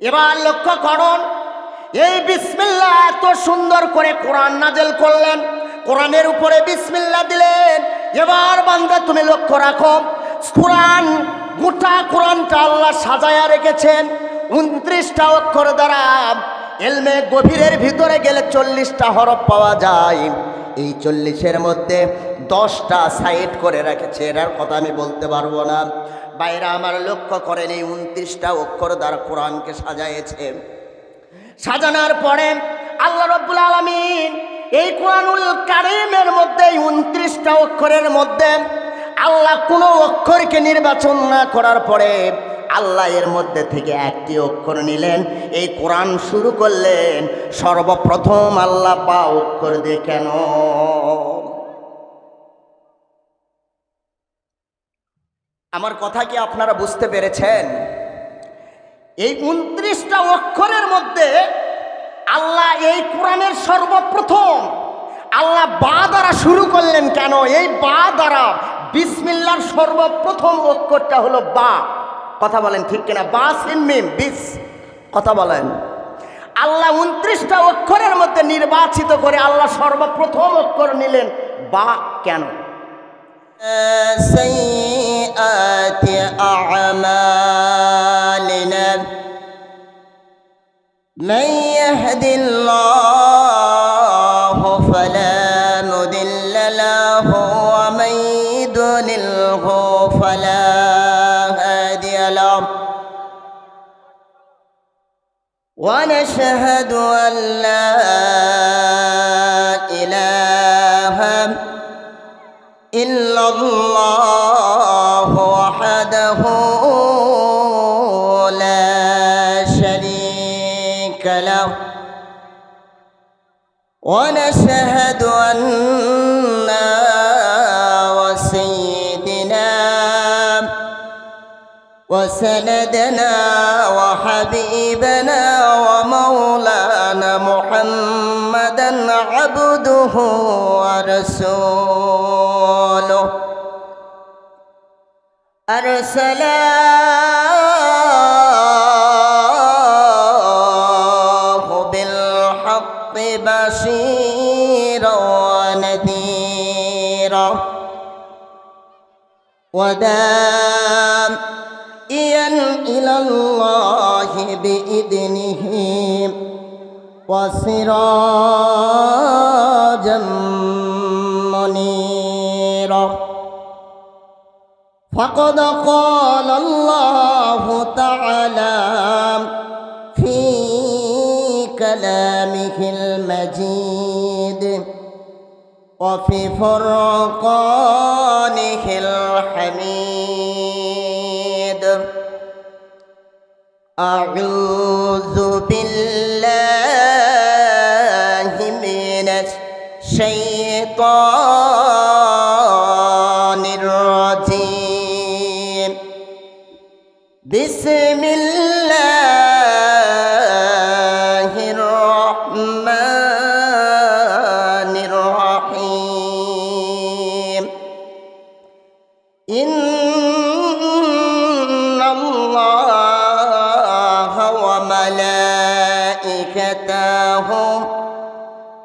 এবার লক্ষ্য করুন, এই বিসমিল্লা এত সুন্দর করে কোরআন নাজেল করলেন। কোরআনের উপরে বিসমিল্লা দিলেন। এবার বান্দা তুমি লক্ষ্য রাখো, কোরআন, গোটা কোরআনটা আল্লাহ সাজায়া রেখেছেন। উনত্রিশটা অক্ষর দ্বারা এলমে গভীরের ভিতরে গেলে চল্লিশটা হরফ পাওয়া যায়। এই চল্লিশের মধ্যে দশটা সাইড করে রেখেছে এটার কথা আমি বলতে পারব না। বাইরে আমার লক্ষ্য করেন এই উনত্রিশটা অক্ষর দ্বারা কোরআনকে সাজাইছে সাজানোর পরে আল্লাহ রব্বুল আলমিন এই কোরআনুল কারিমের মধ্যে এই উনত্রিশটা অক্ষরের মধ্যে আল্লাহ কোনো অক্ষরকে নির্বাচন না করার পরে আল্লাহ এর মধ্যে থেকে একটি অক্ষর নিলেন। এই কোরআন শুরু করলেন, সর্বপ্রথম আল্লাহ পা অক্ষর দিয়ে কেন? আমার কথা কি আপনারা বুঝতে পেরেছেন? এই উনত্রিশটা অক্ষরের মধ্যে আল্লাহ এই কোরআনের সর্বপ্রথম আল্লাহ বা দ্বারা শুরু করলেন কেন? এই বা দ্বারা বিসমিল্লার সর্বপ্রথম অক্ষরটা হলো বা। কথা বলেন ঠিক কিনা? বা সিনমিম বিস। কথা বলেন। আল্লাহ উনত্রিশটা অক্ষরের মধ্যে নির্বাচিত করে আল্লাহ সর্বপ্রথম অক্ষর নিলেন বা কেন? سيئات أعمالنا. من يهد الله فلا مضل له ومن يضلله فلا هادي له. ونشهد أن لا إلا الله وحده لا شريك له. ونشهد أن وسيدنا وسندنا وحبيبنا ومولانا محمدا عبده ورسوله. وداعيا إلى الله بإذنه وسراجا منيرا. فقد قال الله تعالى في كلامه المجيد وفي فرقانه الحميد أعوذ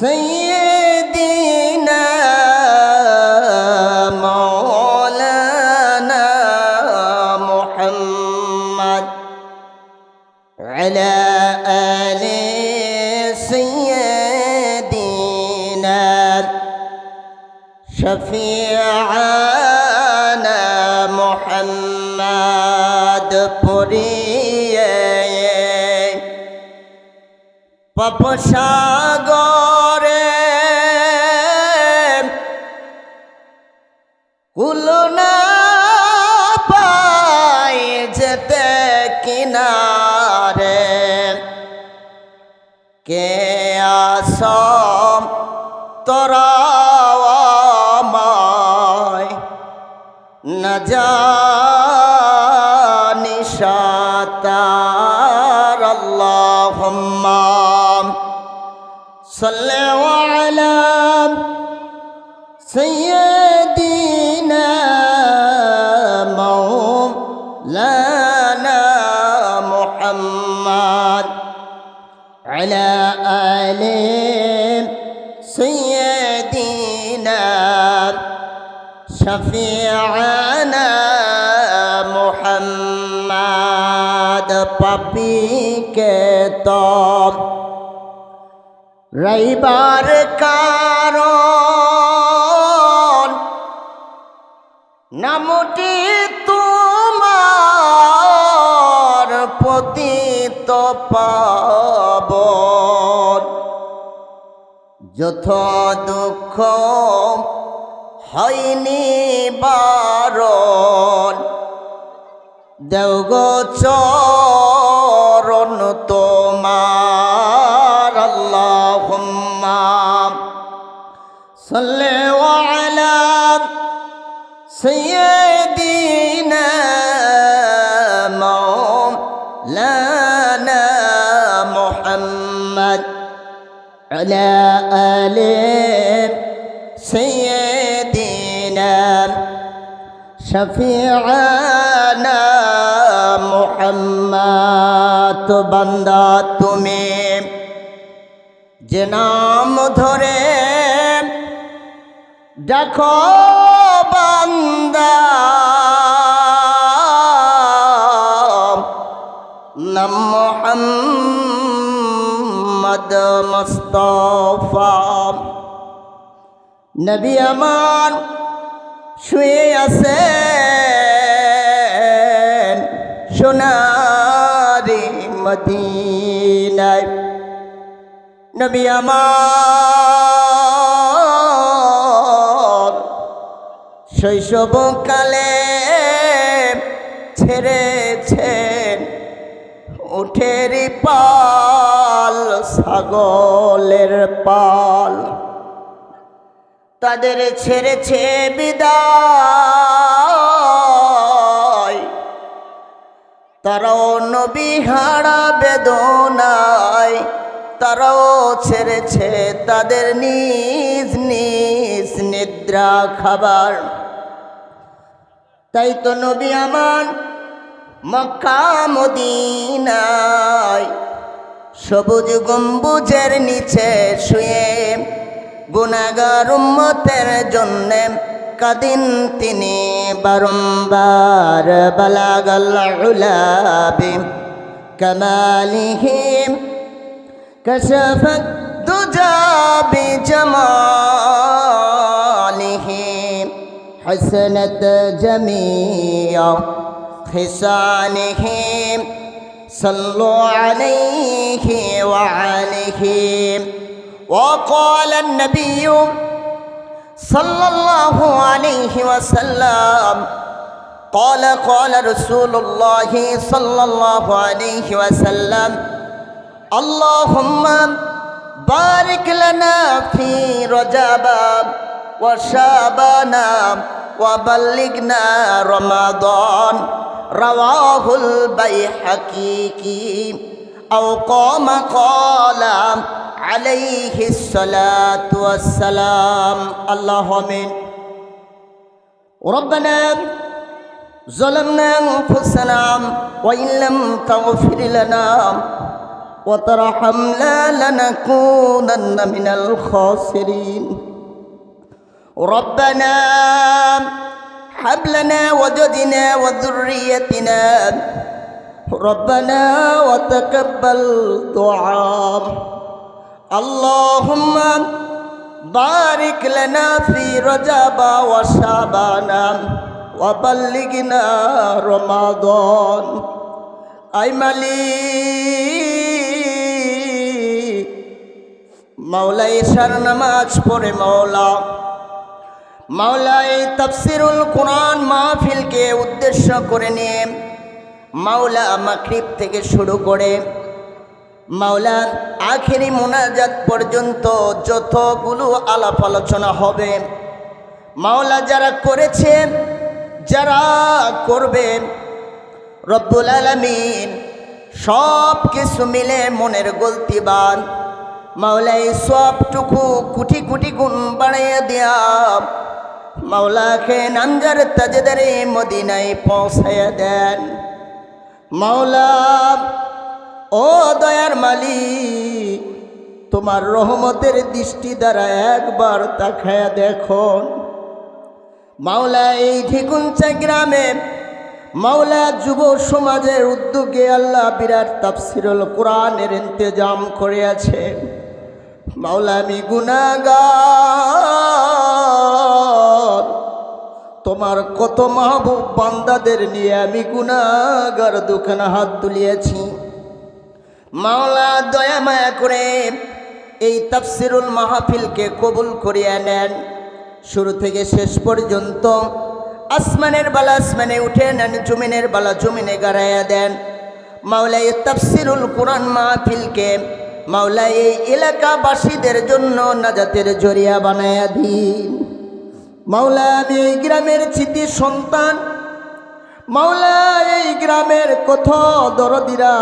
سيدنا مولانا محمد على آل سيدنا شفيعنا محمد. بريد তপসাগরে কুলনা পায় যেতে কিনারে। কে আস তোরা মা জানি সাতার হম্মা صلوا على سيدنا مولانا محمد على آل سيدنا شفيعنا محمد. بابي كتاب রইবার কারণ নামটি তোমার পতিত পাবন। যথ দুঃখ হয়নি বারণ দেওগ চরণ সাইয়্যিদিনা মাওলানা মুহাম্মদ على آل سيدنا শফিআনা মুহাম্মদ বান্দা তুমি যে নাম ধরে দেখো নাম মোহাম্মদ মুস্তফা নবী আমার শুয়ে আছেন সোনারি মদিনায় নবী আমার শৈশবকালে ছেড়েছেন উঠের পাল, ছাগলের পাল। তাদের ছেড়েছে বিদায়। তারাও নবী হারা বেদনায়। তারাও ছেড়েছে তাদের নিজ নিজ নিদ্রা খাবার। তাই তো নবী আমার মক্কা মদিনায় সবুজ গম্বুজের নিচে শুয়ে গুনাগার উম্মতের জন্য কাদিন তিনি বারম্বার বালাগাল উলাবি কামালিহিম كشف الدجى بجماله حسنت جميع خصاله صلوا عليه وعليه وقال النبي صلى الله عليه وسلم قال قال رسول الله صلى الله عليه وسلم اللهم بارك لنا في رجب وشابنا وبلغنا رمضان رواه البيحقي أو قام قال عليه الصلاة والسلام اللهم ربنا ظلمنا أنفسنا وإن لم تغفر لنا وترحمنا لنكونن من الخاسرين ربنا هب لنا وجدنا وذريتنا ربنا وتقبل دعاء اللهم بارك لنا في رجب وشعبان وبلغنا رمضان আই মালিক মাওলা এশার নামাজ পড়ে মাওলা মাওলা এই তাফসিরুল কোরআন মাহফিলকে উদ্দেশ্য করে নিয়ে মাওলা মাকরিব থেকে শুরু করে মাওলা আখেরি মোনাজাত পর্যন্ত যতগুলো আলাপ আলোচনা হবে, মাওলা যারা করেছেন যারা করবেন রব্বুল আলমিন সব কিছু মিলে মনের গলতিবান মাওলাই সবটুকু কুটি কুটি গুণ বাড়াইয়া দিয়া মাওলাকে নাঞ্জার তাজদারে মদিনায় পৌঁছাইয়া দেন। মাওলা, ও দয়ার মালিক, তোমার রহমতের দৃষ্টি দ্বারা একবার তাকায়া দেখুন। মাওলা, এই ঠিকুঞ্চা গ্রামে মাওলা যুব সমাজের উদ্যোগে আল্লাহ বিরাট তাফসিরুল কোরআনের ইন্তজাম করে আছে মাওলা, আমি গুনাগার তোমার কত মাহবুব বান্দাদের নিয়ে আমি গুনাগার দোকানে হাত তুলিয়েছি। মাওলা, দয়া, মায়া করে এই তাফসিরুল মাহফিলকে কবুল করিয়া নেন। শুরু থেকে শেষ পর্যন্ত আসমানের বালা আসমানে উঠে নেন, জমিনের বালা জমিনে গাড়াইয়া দেন। মাওলা, এই তাফসিরুল কোরআন মাহফিলকে মাওলা, এই এলাকাবাসীদের জন্য নাজাতের জরিয়া বানায়া দিন। মাওলা এই গ্রামের চিতি সন্তান। মাওলা এই গ্রামের কত দরদিরা।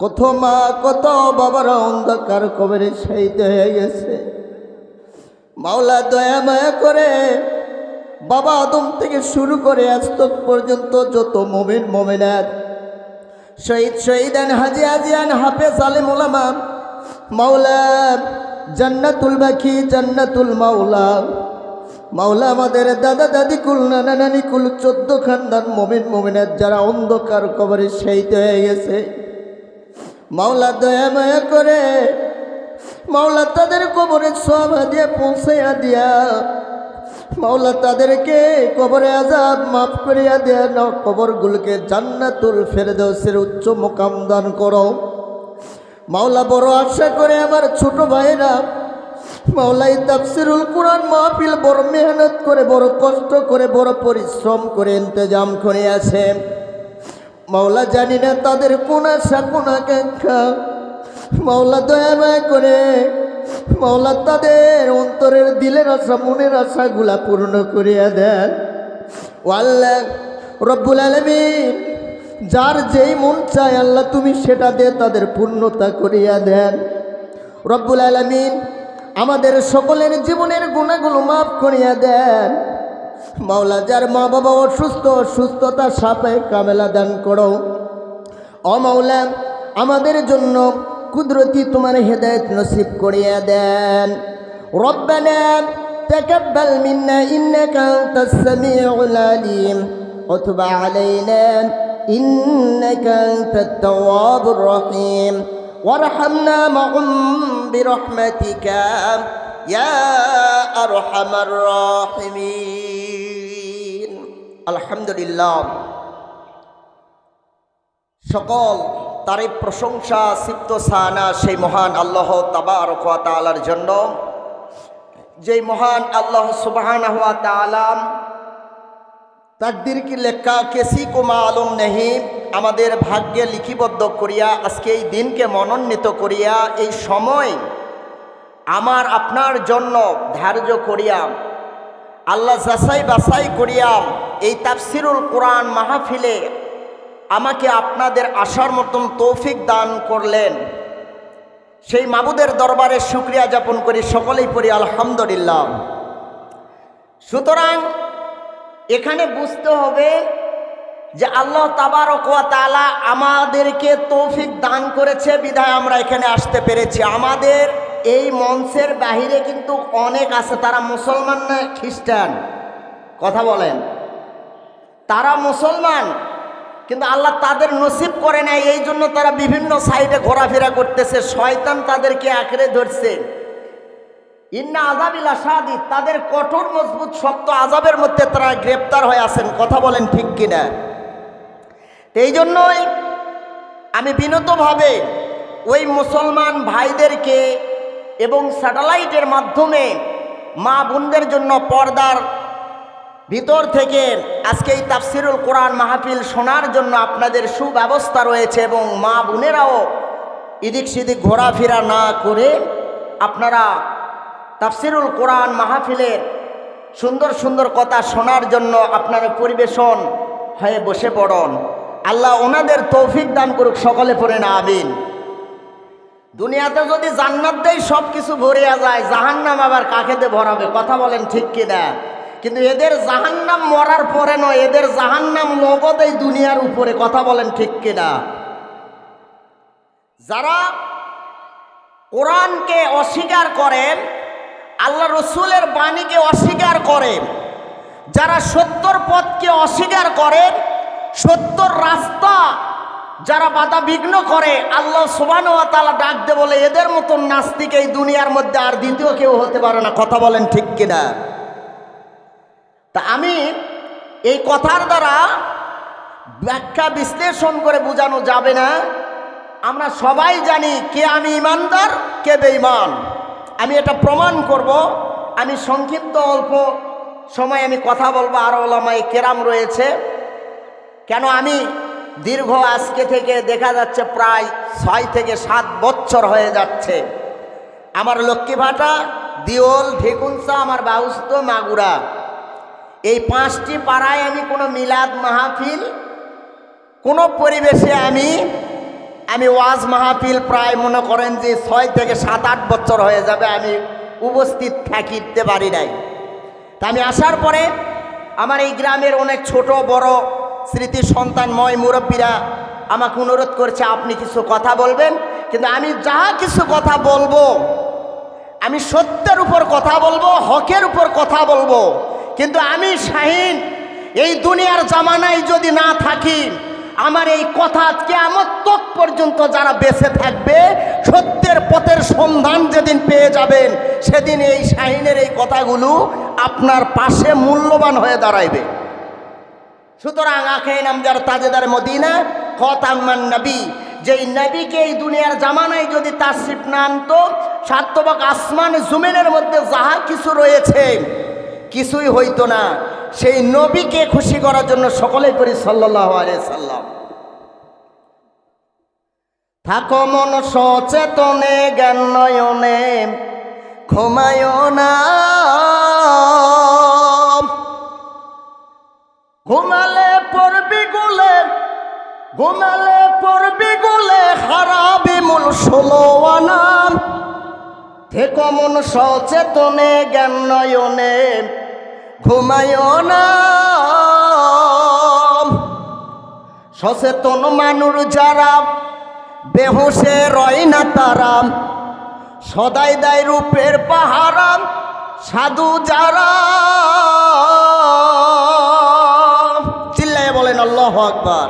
কত মা, কত বাবারা অন্ধকার কবরে শহীদ হয়ে গেছে। মাওলা দয়া মায়া করে বাবা আদম থেকে শুরু করে আজ তক পর্যন্ত যত মোমেন মোমেনার শহীদ, শহীদান, হাজি, হাজিয়ান, হাফেজ, আলিম, ওলামা, মাওলা জান্নাতুল বাকি, জান্নাতুল মাওলা। মাওলা আমাদের দাদা দাদি কুল, নানা নানি কুল, চোদ্দ খানদান মোমেন মোমেনার যারা অন্ধকার কবরে শহীদ হয়ে গেছে। মাওলা দয়া মায়া করে, মাওলা তাদের কবরে সব দিয়ে পৌঁছাইয়া দিয়া, মাওলা তাদেরকে কবরে আজাব মাফ করিয়া দেয়া না কবরগুলোকে জান্নাতুল ফেরে ফেরদৌসের উচ্চ মোকাম দান করো। মাওলা বড় আশা করে আমার ছোট ভাইরা মাওলাই তাফসিরুল কোরআন মাহফিল বড় মেহনত করে, বড় কষ্ট করে, বড় পরিশ্রম করে ইন্তজাম করে আছে। মাওলা জানি না তাদের কোন আশা কোন আকাঙ্ক্ষা মাওলা দয়া করে, মাওলা তাদের অন্তরের দিলের আশা, মনের আশাগুলা পূর্ণ করিয়া দেন। আল্লাহ রব্বুল আলমিন, যার যেই মন চায় আল্লাহ তুমি সেটা দিয়ে তাদের পূর্ণতা করিয়া দেন। রব্বুল আলমিন আমাদের সকলের জীবনের গুণাগুলো মাফ করিয়া দেন মাওলা যার মা বাবা অসুস্থ সুস্থতা সাপে কামেলা দান করো অমাওলা আমাদের জন্য কুদরতি তোমার হেদায়ত নসিব করিয়া দেন রব্বানা تقبل منا إنك أنت السميع العليم وتب علينا إنك أنت التواب الرحيم وارحمنا معهم برحمتك يا أرحم الراحمين الحمد لله সকল তারিফ প্রশংসা সিপ্ত সানা সেই মহান আল্লাহ তাবারক ওয়া তাআলার জন্য যেই মহান আল্লাহ সুবহান হুয়া তাআলা তাকদির কি লেখা, কেসি কো মালুম নেহি? আমাদের ভাগ্যে লিখিবদ্ধ করিয়া, আজকে এই দিনকে মনোন্বিত করিয়া, এই সময় আমার আপনার জন্য ধার্য করিয়া, আল্লাহ যাচাই বাছাই করিয়া, এই তাফসিরুল কোরআন মাহফিলে আমাকে আপনাদের আসার মতন তৌফিক দান করলেন। সেই মাবুদের দরবারে শুক্রিয়া যাপন করি, সকলেই পড়ি আলহামদুলিল্লাহ। সুতরাং এখানে বুঝতে হবে যে আল্লাহ ওয়া আমাদেরকে তৌফিক দান করেছে। বিধায় আমরা এখানে আসতে পেরেছি। আমাদের এই মঞ্চের বাহিরে কিন্তু অনেক আছে। তারা মুসলমান না, খ্রিস্টান। কথা বলেন। তারা মুসলমান, কিন্তু আল্লাহ তাদের নসিব করে নেয় এই জন্য তারা বিভিন্ন সাইডে ঘোরাফেরা করতেছে। শয়তান তাদেরকে আঁকড়ে ধরছে। ইন্না আজাবিল আসাদি তাদের কঠোর, মজবুত, শক্ত আজাবের মধ্যে তারা গ্রেপ্তার হয়ে আছেন। কথা বলেন ঠিক কিনা? এই জন্যই আমি বিনতভাবে ওই মুসলমান ভাইদেরকে এবং স্যাটেলাইটের মাধ্যমে মা বোনদের জন্য পর্দার ভিতর থেকে আজকে এই তাফসিরুল কোরআন মাহফিল শোনার জন্য আপনাদের সুব্যবস্থা রয়েছে এবং মা বোনেরাও এদিক সেদিক ঘোরাফেরা না করে আপনারা তাফসিরুল কোরআন মাহফিলের সুন্দর সুন্দর কথা শোনার জন্য আপনারা পরিবেশন হয়ে বসে পড়ন। আল্লাহ ওনাদের তৌফিক দান করুক, সকলে পড়ে না, আমিন। দুনিয়াতে যদি জান্নাত দেয় সব কিছু ভরিয়া যায়, জাহান্নাম আবার কাকে দিয়ে ভরাবে? কথা বলেন ঠিক কিনা? কিন্তু এদের জাহান্নাম মরার পরে নয়, এদের জাহান্নাম নগদেই দুনিয়ার উপরে, কথা বলেন ঠিক কিনা? যারা কোরআনকে অস্বীকার করেন আল্লাহ রসুলের বাণীকে অস্বীকার করে। যারা সত্যর পথকে অস্বীকার করেন সত্যর রাস্তা যারা বাধা বিঘ্ন করে, আল্লাহ সুবান তালা ডাক দে বলে, এদের মতন নাস্তিক এই দুনিয়ার মধ্যে আর দ্বিতীয় কেউ হতে পারে না। কথা বলেন ঠিক কিনা? তা আমি এই কথার দ্বারা ব্যাখ্যা বিশ্লেষণ করে বোঝানো যাবে না। আমরা সবাই জানি কে আমি ইমানদার, কে বেঈমান। আমি এটা প্রমাণ করব, আমি সংক্ষিপ্ত অল্প সময় আমি কথা বলব, আরও ওলামাই কেরাম রয়েছে। কেন আমি দীর্ঘ আজকে থেকে দেখা যাচ্ছে প্রায় ছয় থেকে সাত বছর হয়ে যাচ্ছে। আমার লক্ষ্মী লক্ষ্মীভাটা দিওল ঢেকুনসা আমার বাউস্ত, মাগুরা। এই পাঁচটি পাড়ায় আমি কোনো মিলাদ মাহফিল, কোনো পরিবেশে আমি আমি ওয়াজ মাহফিল প্রায় মনে করেন যে ছয় থেকে সাত, আট বছর হয়ে যাবে, আমি উপস্থিত থাকিতে পারি নাই। তা আমি আসার পরে আমার এই গ্রামের অনেক ছোট, বড় স্মৃতি সন্তানময় মুরব্বীরা আমাকে অনুরোধ করছে, আপনি কিছু কথা বলবেন? কিন্তু আমি যা কিছু কথা বলব, আমি সত্যের উপর কথা বলব, হকের উপর কথা বলব। কিন্তু আমি শাহিন, এই দুনিয়ার জামানায় যদি না থাকি আমার এই কথা কেমন তক পর্যন্ত যারা বেঁচে থাকবে, সত্যের পথের সন্ধান যেদিন পেয়ে যাবেন, সেদিন এই শাহিনের এই কথাগুলো আপনার পাশে মূল্যবান হয়ে দাঁড়াইবে। সুতরাং আখে নামদার তাজেদার মদিনা খতামান নবী। যেই নবীকে এই দুনিয়ার জামানায় যদি তার শিপ না আনতো সার্থবক আসমান জুমেনের মধ্যে যাহা কিছু রয়েছে, কিছুই হইতো না। সেই নবীকে খুশি করার জন্য সকলেই করি সাল্লাহ সাল্লাম। থাকো মন সচেতনে, জ্ঞান নয়নে, ঘুমায় না। ঘুমালে পড়বি গুলে, ঘুমালে পড়বি গুলে, হারাবি মূল ষোলো আনাম থেকো মন সচেতনে, জ্ঞান নয়নে ঘুমায় না। সচেতন মানুষ যারা বেহুশে রয় না তারা। সদাই দায় রূপের পাহারাম সাধু যারা। চিল্লায় বলেন, আল্লাহ আকবার।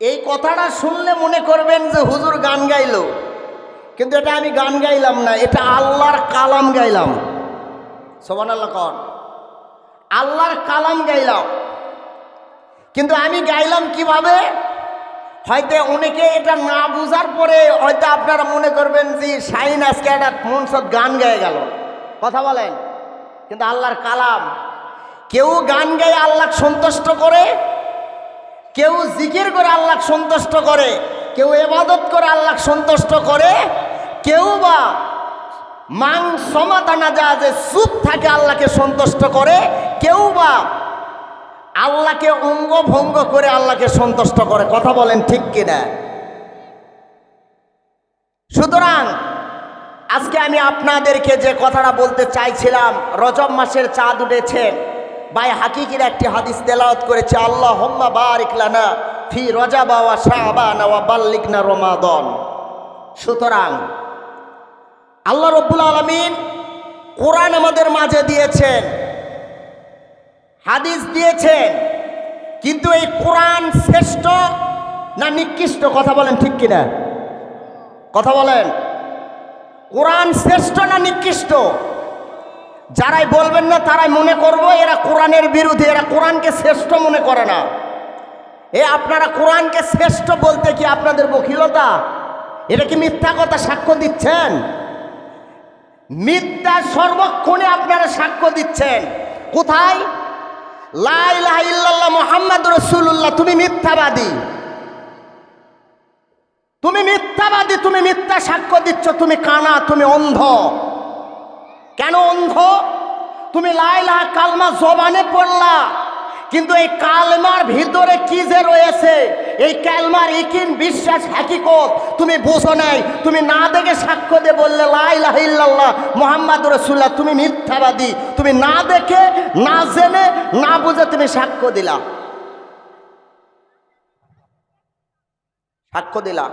এই কথাটা শুনলে মনে করবেন যে হুজুর গান গাইলো। কিন্তু এটা আমি গান গাইলাম না, এটা আল্লাহর কালাম গাইলাম। সোমান আল্লাহ কর আল্লাহর কালাম গাইলাম। কিন্তু আমি গাইলাম কীভাবে? হয়তো অনেকে এটা না বুঝার পরে হয়তো আপনারা মনে করবেন যে শাইন আজকে একটা মনসদ গান গেয়ে গেল। কথা বলেন। কিন্তু আল্লাহর কালাম। কেউ গান গায়ে আল্লাহ সন্তুষ্ট করে, কেউ জিকির করে আল্লাহ সন্তুষ্ট করে, কেউ এবাদত করে আল্লাহ সন্তুষ্ট করে, কেউ বা মাং সমাতানা যা যে চুপ থাকে আল্লাহকে সন্তুষ্ট করে, কেউ বা আল্লাহকে অঙ্গ ভঙ্গ করে আল্লাহকে সন্তুষ্ট করে। কথা বলেন ঠিক কিনা? সুতরাং আজকে আমি আপনাদেরকে যে কথাটা বলতে চাইছিলাম, রজব মাসের চাঁদ উঠেছে। ভাই হাকিকির একটি হাদিস তেলাওয়াত করেছে আল্লাহ হোম্মা বারিকলানা ফি রজা বাবা শাহবান ওয়া বাল্লিকনা রমাদন। সুতরাং আল্লাহ রব্বুল আলমিন কোরআন আমাদের মাঝে দিয়েছেন, হাদিস দিয়েছেন, কিন্তু এই কোরআন শ্রেষ্ঠ না নিকৃষ্ট? কথা বলেন ঠিক কিনা? কথা বলেন। কোরআন শ্রেষ্ঠ না নিকৃষ্ট? যারাই বলবেন না, তারাই মনে করব এরা কোরআনের বিরুদ্ধে, এরা কোরআনকে শ্রেষ্ঠ মনে করে না। এ আপনারা কোরআনকে শ্রেষ্ঠ বলতে কি আপনাদের বকিলতা? এটা কি মিথ্যা কথা সাক্ষ্য দিচ্ছেন? মিথ্যা সর্বক্ষণে আপনারা সাক্ষ্য দিচ্ছেন। কোথায়? লাইল্লাহ মোহাম্মদ রসুল্লাহ তুমি মিথ্যাবাদী। তুমি মিথ্যাবাদী, তুমি মিথ্যা সাক্ষ্য দিচ্ছ, তুমি কানা, তুমি অন্ধ। কেন অন্ধ? তুমি লাইলা কালমা জবানে পড়লা। কিন্তু এই কালমার ভিতরে কি যে রয়েছে? এই কালমার ইকিন বিশ্বাস হাকিকত তুমি বুঝো নাই, তুমি না দেখে সাক্ষ্য দিয়ে বললে লাইলাহ ইল্লাল্লাহ, মোহাম্মদ রসুল্লাহ তুমি মিথ্যাবাদী। তুমি না দেখে, না জেনে, না বুঝে তুমি সাক্ষ্য দিলা। সাক্ষ্য দিলা।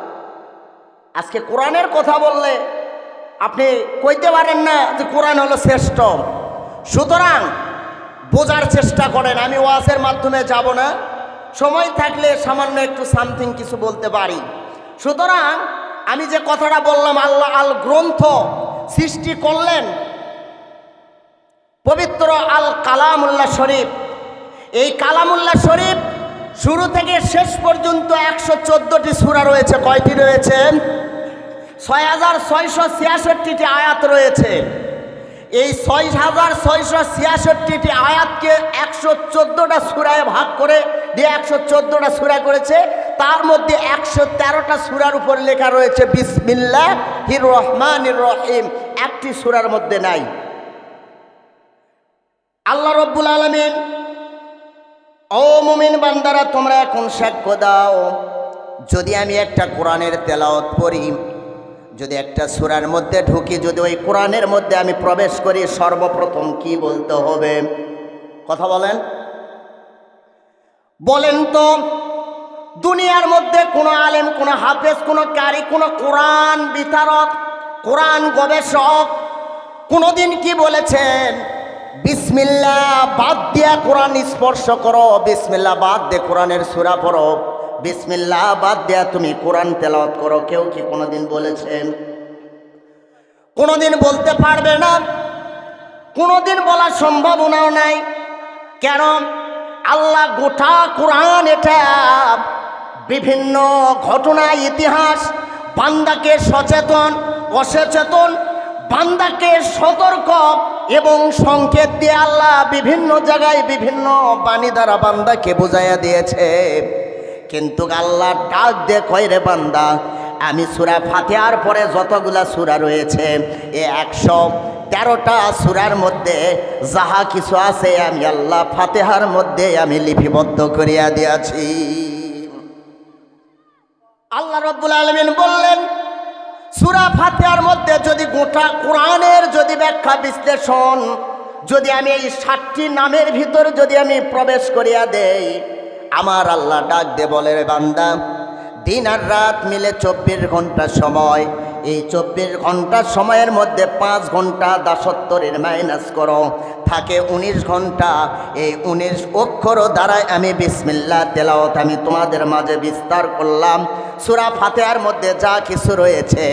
আজকে কোরআনের কথা বললে আপনি কইতে পারেন না যে কোরআন হলো শ্রেষ্ঠ। সুতরাং বোঝার চেষ্টা করেন, আমি ওয়াজের মাধ্যমে যাব না। সময় থাকলে সামান্য একটু সামথিং কিছু বলতে পারি। সুতরাং আমি যে কথাটা বললাম, আল্লাহ আল গ্রন্থ সৃষ্টি করলেন, পবিত্র আল কালামুল্লাহ শরীফ। এই কালামুল্লাহ শরীফ শুরু থেকে শেষ পর্যন্ত একশো চোদ্দটি সুরা রয়েছে। কয়টি রয়েছে? ছয় হাজার ছয়শো ছিয়াষট্টিটি আয়াত রয়েছে। এই ছয় হাজার ছয়শো ছিয়াষট্টিটি আয়াতকে একশো চোদ্দোটা সুরায় ভাগ করে দিয়ে একশো চোদ্দোটা সুরা করেছে। তার মধ্যে একশো তেরোটা সুরার উপর লেখা রয়েছে বিসমিল্লা হির রহমান রহিম। একটি সুরার মধ্যে নাই। আল্লাহ রব্বুল আলমিন, ও মুমিন বান্দারা, তোমরা এখন সাক্ষ্য দাও। যদি আমি একটা কোরআনের তেলাওয়াত পড়ি যদি একটা সুরার মধ্যে ঢুকি, যদি ওই কোরআনের মধ্যে আমি প্রবেশ করি, সর্বপ্রথম কি বলতে হবে? কথা বলেন। বলেন তো, দুনিয়ার মধ্যে কোনো আলেম, কোনো হাফেজ, কোনো কারি, কোনো কোরআন বিতারক, কোরআন গবেষক কোনোদিন কি বলেছেন? বিসমিল্লা বাদ দিয়া কোরআন স্পর্শ করো বিসমিল্লা বাদ দিয়ে কোরআনের সুরা পড়ো। বিসমিল্লা বাদ দেয়া তুমি কোরআন তেলাওয়াত করো। কেউ কি কোনোদিন বলেছেন? কোনোদিন বলতে পারবে না। কোনোদিন বলার সম্ভাবনাও নাই। কেন? আল্লাহ গোটা কোরআন এটা বিভিন্ন ঘটনা ইতিহাস, বান্দাকে সচেতন, অসচেতন, বান্দাকে সতর্ক এবং সংকেত দিয়ে আল্লাহ বিভিন্ন জায়গায় বিভিন্ন বাণী দ্বারা বান্দাকে বুঝাইয়া দিয়েছে। কিন্তু আল্লাহ ডাক দিয়ে কয় রে বান্দা, আমি সুরা ফাতেহার পরে যতগুলা সুরা রয়েছে, এ একশো তেরোটা সুরার মধ্যে যাহা কিছু আছে আমি আল্লাহ ফাতেহার মধ্যে আমি লিপিবদ্ধ করিয়া দিয়াছি। আল্লাহ রব্বুল আলমিন বললেন, সুরা ফাতেহার মধ্যে যদি গোটা কোরআনের যদি ব্যাখ্যা বিশ্লেষণ, যদি আমি এই সাতটি নামের ভিতর যদি আমি প্রবেশ করিয়া দেই আমার আল্লাহ ডাক দে বলে, রে বান্দা দিন আর রাত মিলে চব্বিশ ঘণ্টা সময়। এই চব্বিশ ঘণ্টা সময়ের মধ্যে পাঁচ ঘণ্টা দাসত্তরের মাইনাস করো। থাকে উনিশ ঘণ্টা। এই উনিশ অক্ষর দ্বারাই আমি বিসমিল্লা তেলাওয়াত আমি তোমাদের মাঝে বিস্তার করলাম। সুরা ফাতেহার মধ্যে যা কিছু রয়েছে,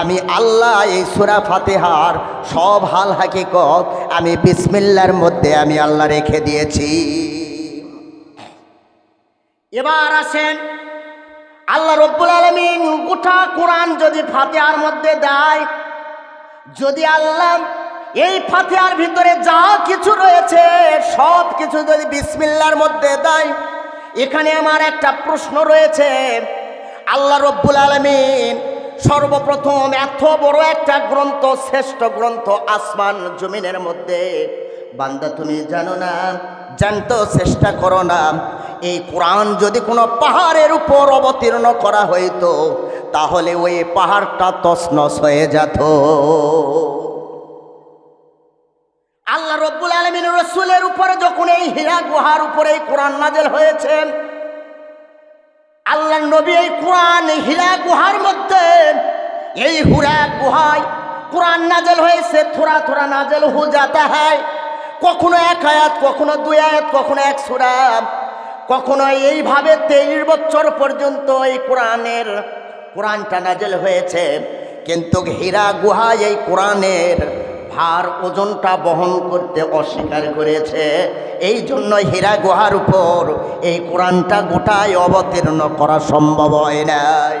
আমি আল্লাহ এই সুরা ফাতেহার সব হাল হাকিকত আমি বিসমিল্লার মধ্যে আমি আল্লাহ রেখে দিয়েছি। এবার আসেন। আল্লাহ রব্বুল আলমিন গোটা কোরআন যদি ফাতেহার মধ্যে দেয়, যদি আল্লাহ এই ফাতেহার ভিতরে যা কিছু রয়েছে, সব কিছু যদি বিসমিল্লার মধ্যে দেয়, এখানে আমার একটা প্রশ্ন রয়েছে। আল্লাহ রব্বুল আলমিন সর্বপ্রথম এত বড় একটা গ্রন্থ, শ্রেষ্ঠ গ্রন্থ আসমান জমিনের মধ্যে বান্দা তুমি জানো না জানতো চেষ্টা করো না। এই কোরআন যদি কোনো পাহাড়ের উপর অবতীর্ণ করা হইতো, তাহলে ওই পাহাড়টা তসনস হয়ে যেত। আল্লাহ রব্বুল আলমিন রসুলের উপরে যখন এই হীরা গুহার উপরে এই কোরআন নাজেল হয়েছে আল্লাহ নবী এই কোরআন হীরা গুহার মধ্যে এই হুরা গুহায় কোরআন নাজেল হয়েছে, থোড়া থোড়া নাজেল হু যাতা হয়। কখনো এক আয়াত, কখনো দুই আয়াত, কখনো এক সুরা। কখনো এইভাবে তেইশ বছর পর্যন্ত এই কোরআনের, কোরআনটা নাজেল হয়েছে। কিন্তু হীরা গুহায় এই কোরআনের ভার, ওজনটা বহন করতে অস্বীকার করেছে। এই জন্য হীরা গুহার উপর এই কোরআনটা গোটায় অবতীর্ণ করা সম্ভব হয় নাই।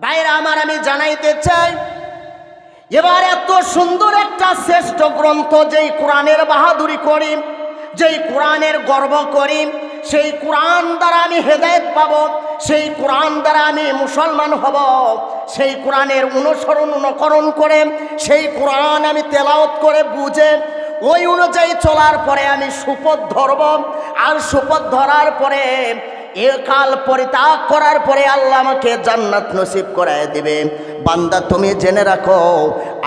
ভাইরা, আমার আমি জানাইতে চাই এবার এত সুন্দর একটা শ্রেষ্ঠ গ্রন্থ যেই কোরআনের বাহাদুরি করি যেই কোরআনের গর্ব করি সেই কোরআন দ্বারা আমি হেদায়েত পাব, সেই কোরআন দ্বারা আমি মুসলমান হব, সেই কোরআনের অনুসরণ, অনুকরণ করে, সেই কোরআন আমি তেলাওত করে বুঝে, ওই অনুযায়ী চলার পরে আমি সুপথ ধরব, আর সুপথ ধরার পরে এ কাল পরিত্যাগ করার পরে আল্লাহ আমাকে জান্নাত নসিব করায় দিবে। বান্দা, তুমি জেনে রাখো,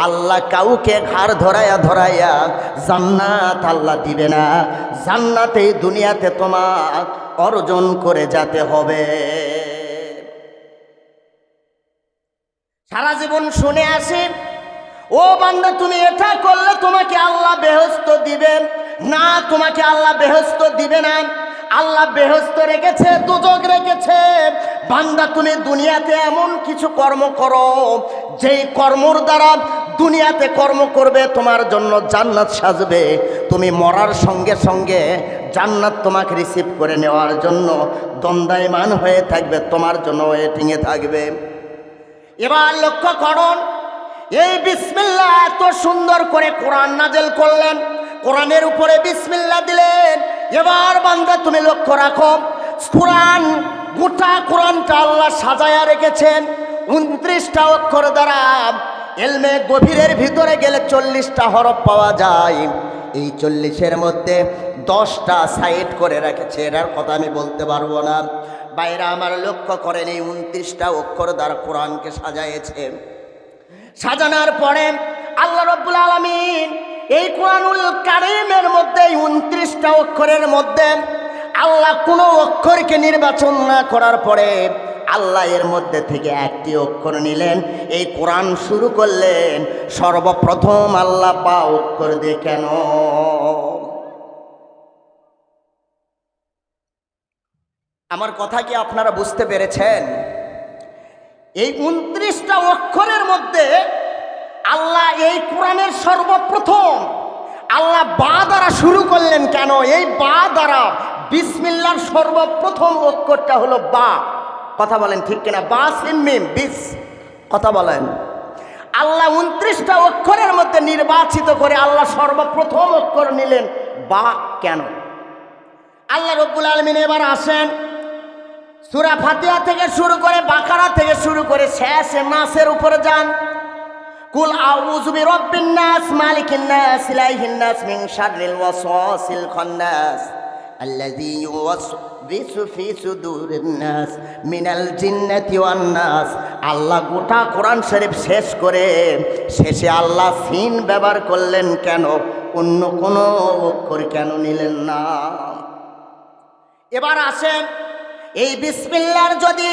আল্লাহ কাউকে ঘাড় ধরাইয়া ধরাইয়া জান্নাত আল্লাহ দিবে না। জান্নাত দুনিয়াতে তোমার অর্জন করে যেতে হবে। সারা জীবন শুনে আসি, ও বান্দা, তুমি এটা করলে তোমাকে আল্লাহ বেহস্ত দিবেন না, তোমাকে আল্লাহ বেহস্ত দিবে না। আল্লাহ বেহস্ত রেখেছে, দুজক রেখেছে। বান্দা, তুমি দুনিয়াতে এমন কিছু কর্ম করো, যেই কর্মর দ্বারা দুনিয়াতে কর্ম করবে, তোমার জন্য জান্নাত সাজবে। তুমি মরার সঙ্গে সঙ্গে জান্নাত তোমাকে রিসিভ করে নেওয়ার জন্য দ্বন্দ্বায়মান হয়ে থাকবে, তোমার জন্য ওয়েটিংয়ে থাকবে। এবার লক্ষ্য করুন, এই বিসমিল্লা এত সুন্দর করে কোরআন নাজেল করলেন। কোরআনের উপরে বিসমিল্লা দিলেন। এবার বান্দা তুমি লক্ষ্য রাখো, কোরআন, গোটা কোরআনটা আল্লাহ সাজায়া রেখেছেন, উনত্রিশটা অক্ষর দ্বারা। এলমে গভীরের ভিতরে গেলে চল্লিশটা হরফ পাওয়া যায়। এই চল্লিশের মধ্যে দশটা সাইড করে রেখেছে, এটার কথা আমি বলতে পারব না। বাইরে আমার লক্ষ্য করেন, এই উনত্রিশটা অক্ষর দ্বারা কোরআনকে সাজাইছে সাজানোর পরে আল্লাহ রব্বুল আলমিন এই কোরআনুল কারিমের মধ্যে উনত্রিশটা অক্ষরের মধ্যে আল্লাহ কোনো অক্ষরকে নির্বাচন না করার পরে আল্লাহ এর মধ্যে থেকে একটি অক্ষর নিলেন। এই কোরআন শুরু করলেন, সর্বপ্রথম আল্লাহ পা অক্ষর দিয়ে কেন? আমার কথা কি আপনারা বুঝতে পেরেছেন? এই উনত্রিশটা অক্ষরের মধ্যে আল্লাহ এই কোরআনের সর্বপ্রথম, আল্লাহ বা দ্বারা শুরু করলেন কেন? এই বা দ্বারা বিসমিল্লার সর্বপ্রথম অক্ষরটা হলো বা। কথা বলেন ঠিক কিনা? বা সিনমিম বিস। কথা বলেন। আল্লাহ উনত্রিশটা অক্ষরের মধ্যে নির্বাচিত করে আল্লাহ সর্বপ্রথম অক্ষর নিলেন বা কেন? আল্লাহ রব্বুল আলমিন এবার আসেন। সুরা ফাতিহা থেকে শুরু করে বাকারা থেকে শুরু করে শেষ নাসের উপরে যান। কুল আউযু বিরাব্বিন নাস মালিকিন নাস ইলাইহিন নাস মিন শাররিল ওয়াসওয়াসিল খান্নাস الذي يوسوس في صدور الناس من الجنة والناس আল্লাহ গোটা কোরআন শরীফ শেষ করে শেষে আল্লাহ সিন ব্যবহার করলেন কেন অন্য কোনো অক্ষর কেন নিলেন না এবার আসেন এই বিসমিল্লার যদি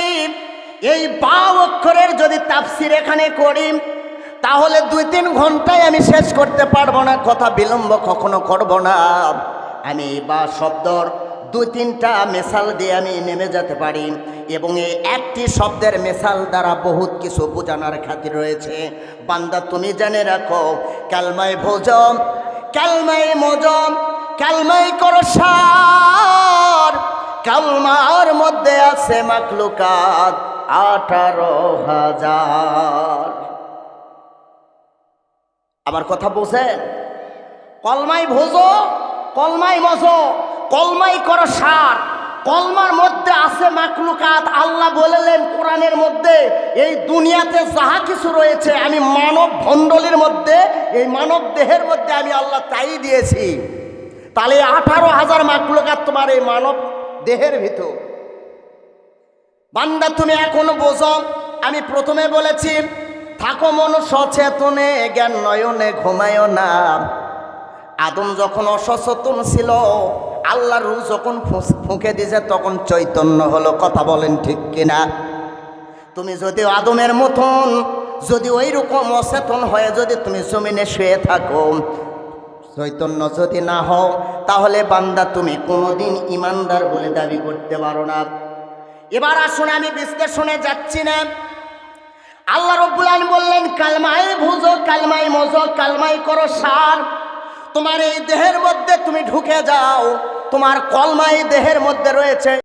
এই বা অক্ষরের যদি তাফসির এখানে করি তাহলে দুই তিন ঘন্টায় আমি শেষ করতে পারব না, কথা বিলম্ব কখনো করব না। আমি বা শব্দর দুই তিনটা মেশাল দিয়ে আমি নেমে যেতে পারি এবং এই একটি শব্দের মেশাল দ্বারা বহুত কিছু বোঝানোর খাতির রয়েছে। বান্দা, তুমি জেনে রাখো, কালমাই ভোজম কালমাই মজম কালমাই করসার, কালমার মধ্যে আছে মাকলুকাত আঠারো হাজার। আমার কথা বোঝেন কলমাই ভোজো, কলমাই মজো, কলমাই করো সার। কলমার মধ্যে আছে মাকলুকাত আল্লাহ বলেলেন কোরআনের মধ্যে, এই দুনিয়াতে যাহা কিছু রয়েছে, আমি মানব ভণ্ডলীর মধ্যে, এই মানব দেহের মধ্যে আমি আল্লাহ তাই দিয়েছি। তাহলে আঠারো হাজার মাকলুকাত তোমার এই মানব দেহের ভিতর। বান্দা তুমি এখনও বোঝো, আমি প্রথমে বলেছি থাকো মন সচেতনে, জ্ঞান নয়নে ঘুমায়ও না। আদম যখন অসচেতন ছিল, আল্লাহ রু যখন ফুঁকে দিছে, তখন চৈতন্য হলো, কথা বলেন ঠিক কিনা? তুমি যদি আদমের মতন, যদি ওই রকম অচেতন হয়ে যদি তুমি জমিনে শুয়ে থাকো, চৈতন্য যদি না হও, তাহলে বান্দা তুমি কোনোদিন ইমানদার বলে দাবি করতে পারো না। এবার আসুন আমি বিশ্লেষণে যাচ্ছি না। আল্লাহ রব্বুল আলম বললেন কালমাই ভুজো কালমাই মজো কালমাই করো সার। তোমার এই দেহের মধ্যে তুমি ঢুকে যাও, তোমার কলমাই দেহের মধ্যে রয়েছে